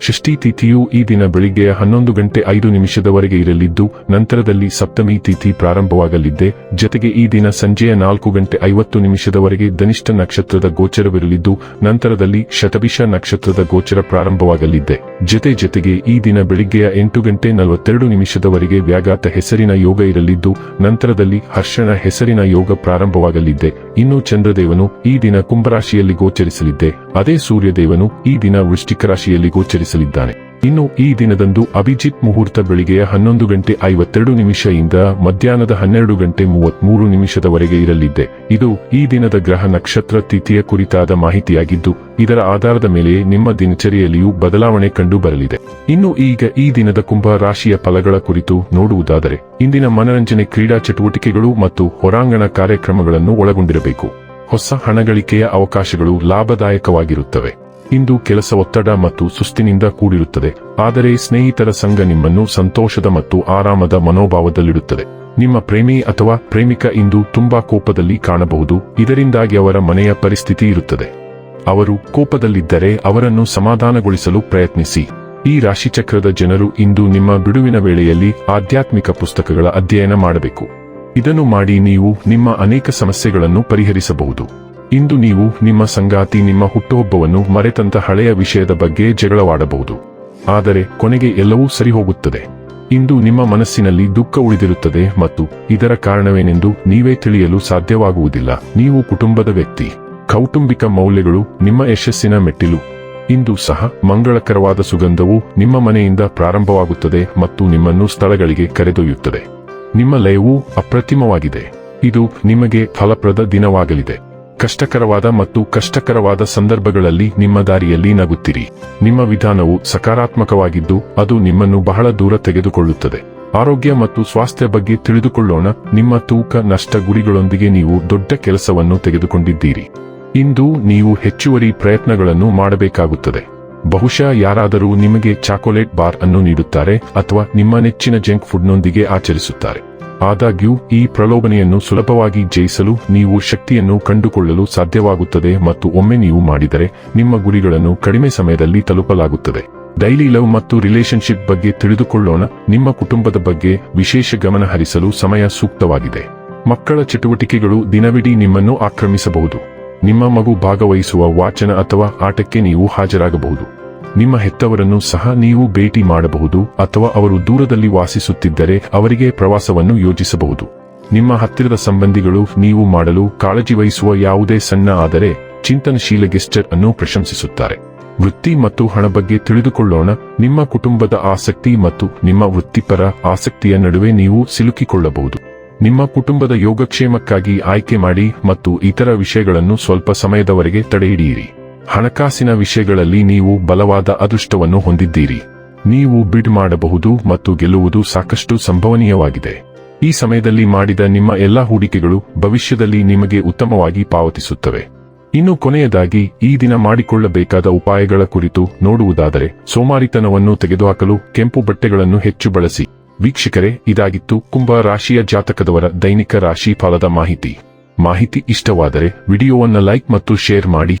ಷಷ್ಠಿ ತಿಥಿಯು ಈ ದಿನ ಬೆಳಿಗ್ಗೆ ಹನ್ನೊಂದು ಗಂಟೆ ಐದು ನಿಮಿಷದವರೆಗೆ ಇರಲಿದ್ದು, ನಂತರದಲ್ಲಿ ಸಪ್ತಮಿ ತಿಥಿ ಪ್ರಾರಂಭವಾಗಲಿದ್ದೆ. ಜತೆಗೆ ಈ ದಿನ ಸಂಜೆಯ ನಾಲ್ಕು ಗಂಟೆ ಐವತ್ತು ನಿಮಿಷದವರೆಗೆ ಧನಿಷ್ಠ ನಕ್ಷತ್ರದ ಗೋಚರವಿರಲಿದ್ದು, ನಂತರದಲ್ಲಿ ಶತಭಿಷ ನಕ್ಷತ್ರದ ಗೋಚರ ಪ್ರಾರಂಭವಾಗಲಿದ್ದೆ. ಜತೆ ಜತೆಗೆ ಈ ದಿನ ಬೆಳಿಗ್ಗೆಯ ಎಂಟು ಗಂಟೆ ನಲವತ್ತೆರಡು ನಿಮಿಷದವರೆಗೆ ವ್ಯಾಘಾತ ಹೆಸರಿನ ಯೋಗ ಇರಲಿದ್ದು, ನಂತರದಲ್ಲಿ ಹರ್ಷಣ ಹೆಸರಿನ ಯೋಗ ಪ್ರಾರಂಭವಾಗಲಿದ್ದೆ. ಇನ್ನು ಚಂದ್ರದೇವನು ಈ ದಿನ ಕುಂಭರಾಶಿಯಲ್ಲಿ ಗೋಚರಿಸಲಿದ್ದೆ. ಅದೇ ಸೂರ್ಯದೇವನು ಈ ದಿನ ವೃಷ್ಟಿಕ ರಾಶಿಯಲ್ಲಿ ಗೋಚರಿಸಲಿದ್ದಾನೆ ಇನ್ನು ಈ ದಿನದಂದು ಅಭಿಜಿತ್ ಮುಹೂರ್ತ ಬೆಳಿಗ್ಗೆಯ ಹನ್ನೊಂದು ಗಂಟೆ ಐವತ್ತೆರಡು ನಿಮಿಷದಿಂದ ಮಧ್ಯಾಹ್ನದ ಹನ್ನೆರಡು ಗಂಟೆ ಮೂವತ್ಮೂರು ನಿಮಿಷದವರೆಗೆ ಇರಲಿದ್ದೆ. ಇದು ಈ ದಿನದ ಗ್ರಹ ನಕ್ಷತ್ರ ತಿಥಿಯ ಕುರಿತಾದ ಮಾಹಿತಿಯಾಗಿದ್ದು, ಇದರ ಆಧಾರದ ಮೇಲೆ ನಿಮ್ಮ ದಿನಚರಿಯಲ್ಲಿಯೂ ಬದಲಾವಣೆ ಕಂಡು ಬರಲಿದೆ. ಇನ್ನು ಈಗ ಈ ದಿನದ ಕುಂಭ ರಾಶಿಯ ಫಲಗಳ ಕುರಿತು ನೋಡುವುದಾದರೆ, ಇಂದಿನ ಮನರಂಜನೆ ಕ್ರೀಡಾ ಚಟುವಟಿಕೆಗಳು ಮತ್ತು ಹೊರಾಂಗಣ ಕಾರ್ಯಕ್ರಮಗಳನ್ನು ಒಳಗೊಂಡಿರಬೇಕು. ಹೊಸ ಹಣಗಳಿಕೆಯ ಅವಕಾಶಗಳು ಲಾಭದಾಯಕವಾಗಿರುತ್ತವೆ. ಇಂದು ಕೆಲಸ ಒತ್ತಡ ಮತ್ತು ಸುಸ್ತಿನಿಂದ ಕೂಡಿರುತ್ತದೆ, ಆದರೆ ಸ್ನೇಹಿತರ ಸಂಘ ನಿಮ್ಮನ್ನು ಸಂತೋಷದ ಮತ್ತು ಆರಾಮದ ಮನೋಭಾವದಲ್ಲಿಡುತ್ತದೆ. ನಿಮ್ಮ ಪ್ರೇಮಿ ಅಥವಾ ಪ್ರೇಮಿಕ ಇಂದು ತುಂಬಾ ಕೋಪದಲ್ಲಿ ಕಾಣಬಹುದು, ಇದರಿಂದಾಗಿ ಅವರ ಮನೆಯ ಪರಿಸ್ಥಿತಿ ಇರುತ್ತದೆ. ಅವರು ಕೋಪದಲ್ಲಿದ್ದರೆ ಅವರನ್ನು ಸಮಾಧಾನಗೊಳಿಸಲು ಪ್ರಯತ್ನಿಸಿ. ಈ ರಾಶಿಚಕ್ರದ ಜನರು ಇಂದು ನಿಮ್ಮ ಬಿಡುವಿನ ವೇಳೆಯಲ್ಲಿ ಆಧ್ಯಾತ್ಮಿಕ ಪುಸ್ತಕಗಳ ಅಧ್ಯಯನ ಮಾಡಬೇಕು. ಇದನ್ನು ಮಾಡಿ ನೀವು ನಿಮ್ಮ ಅನೇಕ ಸಮಸ್ಯೆಗಳನ್ನು ಪರಿಹರಿಸಬಹುದು. ಇಂದು ನೀವು ನಿಮ್ಮ ಸಂಗಾತಿ ನಿಮ್ಮ ಹುಟ್ಟುಹಬ್ಬವನ್ನು ಮರೆತಂತ ಹಳೆಯ ವಿಷಯದ ಬಗ್ಗೆ ಜಗಳವಾಡಬಹುದು. ಆದರೆ ಕೊನೆಗೆ ಎಲ್ಲವೂ ಸರಿ ಹೋಗುತ್ತದೆ ಇಂದು ನಿಮ್ಮ ಮನಸ್ಸಿನಲ್ಲಿ ದುಃಖ ಉಳಿದಿರುತ್ತದೆ ಮತ್ತು ಇದರ ಕಾರಣವೇನೆಂದು ನೀವೇ ತಿಳಿಯಲು ಸಾಧ್ಯವಾಗುವುದಿಲ್ಲ. ನೀವು ಕುಟುಂಬದ ವ್ಯಕ್ತಿ. ಕೌಟುಂಬಿಕ ಮೌಲ್ಯಗಳು ನಿಮ್ಮ ಯಶಸ್ಸಿನ ಮೆಟ್ಟಿಲು. ಇಂದು ಸಹ ಮಂಗಳಕರವಾದ ಸುಗಂಧವು ನಿಮ್ಮ ಮನೆಯಿಂದ ಪ್ರಾರಂಭವಾಗುತ್ತದೆ ಮತ್ತು ನಿಮ್ಮನ್ನು ಸ್ಥಳಗಳಿಗೆ ಕರೆದೊಯ್ಯುತ್ತದೆ. ನಿಮ್ಮ ಲಯವು ಅಪ್ರತಿಮವಾಗಿದೆ. ಇದು ನಿಮಗೆ ಫಲಪ್ರದ ದಿನವಾಗಲಿದೆ. ಕಷ್ಟಕರವಾದ ಮತ್ತು ಕಷ್ಟಕರವಾದ ಸಂದರ್ಭಗಳಲ್ಲಿ ನಿಮ್ಮ ದಾರಿಯಲ್ಲಿ ನಗುತ್ತಿರಿ. ನಿಮ್ಮ ವಿಧಾನವು ಸಕಾರಾತ್ಮಕವಾಗಿದ್ದು, ಅದು ನಿಮ್ಮನ್ನು ಬಹಳ ದೂರ ತೆಗೆದುಕೊಳ್ಳುತ್ತದೆ. ಆರೋಗ್ಯ ಮತ್ತು ಸ್ವಾಸ್ಥ್ಯ ಬಗ್ಗೆ ತಿಳಿದುಕೊಳ್ಳೋಣ. ನಿಮ್ಮ ತೂಕ, ನಷ್ಟ ಗುರಿಗಳೊಂದಿಗೆ ನೀವು ದೊಡ್ಡ ಕೆಲಸವನ್ನು ತೆಗೆದುಕೊಂಡಿದ್ದೀರಿ. ಇಂದು ನೀವು ಹೆಚ್ಚುವರಿ ಪ್ರಯತ್ನಗಳನ್ನು ಮಾಡಬೇಕಾಗುತ್ತದೆ. ಬಹುಶಃ ಯಾರಾದರೂ ನಿಮಗೆ ಚಾಕೊಲೇಟ್ ಬಾರ್ ಅನ್ನು ನೀಡುತ್ತಾರೆ ಅಥವಾ ನಿಮ್ಮ ನೆಚ್ಚಿನ ಜಂಕ್ ಫುಡ್ನೊಂದಿಗೆ ಆಚರಿಸುತ್ತಾರೆ. ಆದಾಗ್ಯೂ, ಈ ಪ್ರಲೋಭನೆಯನ್ನು ಸುಲಭವಾಗಿ ಜಯಿಸಲು ನೀವು ಶಕ್ತಿಯನ್ನು ಕಂಡುಕೊಳ್ಳಲು ಸಾಧ್ಯವಾಗುತ್ತದೆ ಮತ್ತು ಒಮ್ಮೆ ನೀವು ಮಾಡಿದರೆ, ನಿಮ್ಮ ಗುರಿಗಳನ್ನು ಕಡಿಮೆ ಸಮಯದಲ್ಲಿ ತಲುಪಲಾಗುತ್ತದೆ. ಡೈಲಿ ಲವ್ ಮತ್ತು ರಿಲೇಶನ್ಶಿಪ್ ಬಗ್ಗೆ ತಿಳಿದುಕೊಳ್ಳೋಣ. ನಿಮ್ಮ ಕುಟುಂಬದ ಬಗ್ಗೆ ವಿಶೇಷ ಗಮನ ಹರಿಸಲು ಸಮಯ ಸೂಕ್ತವಾಗಿದೆ. ಮಕ್ಕಳ ಚಟುವಟಿಕೆಗಳು ದಿನವಿಡೀ ನಿಮ್ಮನ್ನು ಆಕ್ರಮಿಸಬಹುದು. ನಿಮ್ಮ ಮಗು ಭಾಗವಹಿಸುವ ವಾಚನ ಅಥವಾ ಆಟಕ್ಕೆ ನೀವು ಹಾಜರಾಗಬಹುದು. ನಿಮ್ಮ ಹೆತ್ತವರನ್ನು ಸಹ ನೀವು ಭೇಟಿ ಮಾಡಬಹುದು ಅಥವಾ ಅವರು ದೂರದಲ್ಲಿ ವಾಸಿಸುತ್ತಿದ್ದರೆ ಅವರಿಗೆ ಪ್ರವಾಸವನ್ನು ಯೋಜಿಸಬಹುದು. ನಿಮ್ಮ ಹತ್ತಿರದ ಸಂಬಂಧಿಗಳು ನೀವು ಮಾಡಲು ಕಾಳಜಿ ವಹಿಸುವ ಯಾವುದೇ ಸಣ್ಣ ಆದರೆ ಚಿಂತನಶೀಲ ಗೆಸ್ಟರ್ ಅನ್ನು ಪ್ರಶಂಸಿಸುತ್ತಾರೆ. ವೃತ್ತಿ ಮತ್ತು ಹಣ ಬಗ್ಗೆ ತಿಳಿದುಕೊಳ್ಳೋಣ. ನಿಮ್ಮ ಕುಟುಂಬದ ಆಸಕ್ತಿ ಮತ್ತು ನಿಮ್ಮ ವೃತ್ತಿಪರ ಆಸಕ್ತಿಯ ನಡುವೆ ನೀವು ಸಿಲುಕಿಕೊಳ್ಳಬಹುದು. ನಿಮ್ಮ ಕುಟುಂಬದ ಯೋಗಕ್ಷೇಮಕ್ಕಾಗಿ ಆಯ್ಕೆ ಮಾಡಿ ಮತ್ತು ಇತರ ವಿಷಯಗಳನ್ನು ಸ್ವಲ್ಪ ಸಮಯದವರೆಗೆ ತಡೆಹಿಡಿಯಿರಿ. ಹಣಕಾಸಿನ ವಿಷಯಗಳಲ್ಲಿ ನೀವು ಬಲವಾದ ಅದೃಷ್ಟವನ್ನು ಹೊಂದಿದ್ದೀರಿ. ನೀವು ಬಿಡ್ ಮಾಡಬಹುದು ಮತ್ತು ಗೆಲ್ಲುವುದು ಸಾಕಷ್ಟು ಸಂಭವನೀಯವಾಗಿದೆ. ಈ ಸಮಯದಲ್ಲಿ ಮಾಡಿದ ನಿಮ್ಮ ಎಲ್ಲಾ ಹೂಡಿಕೆಗಳು ಭವಿಷ್ಯದಲ್ಲಿ ನಿಮಗೆ ಉತ್ತಮವಾಗಿ ಪಾವತಿಸುತ್ತವೆ. ಇನ್ನು ಕೊನೆಯದಾಗಿ, ಈ ದಿನ ಮಾಡಿಕೊಳ್ಳಬೇಕಾದ ಉಪಾಯಗಳ ಕುರಿತು ನೋಡುವುದಾದರೆ, ಸೋಮಾರಿತನವನ್ನು ತೆಗೆದುಹಾಕಲು ಕೆಂಪು ಬಟ್ಟೆಗಳನ್ನು ಹೆಚ್ಚು ಬಳಸಿ. ವೀಕ್ಷಕರೇ, ಇದಾಗಿತ್ತು ಕುಂಭ ರಾಶಿಯ ಜಾತಕದವರ ದೈನಿಕ ರಾಶಿ ಫಲದ ಮಾಹಿತಿ. ಮಾಹಿತಿ ಇಷ್ಟವಾದರೆ, ವಿಡಿಯೋವನ್ನು ಲೈಕ್ ಮತ್ತು ಶೇರ್ ಮಾಡಿ.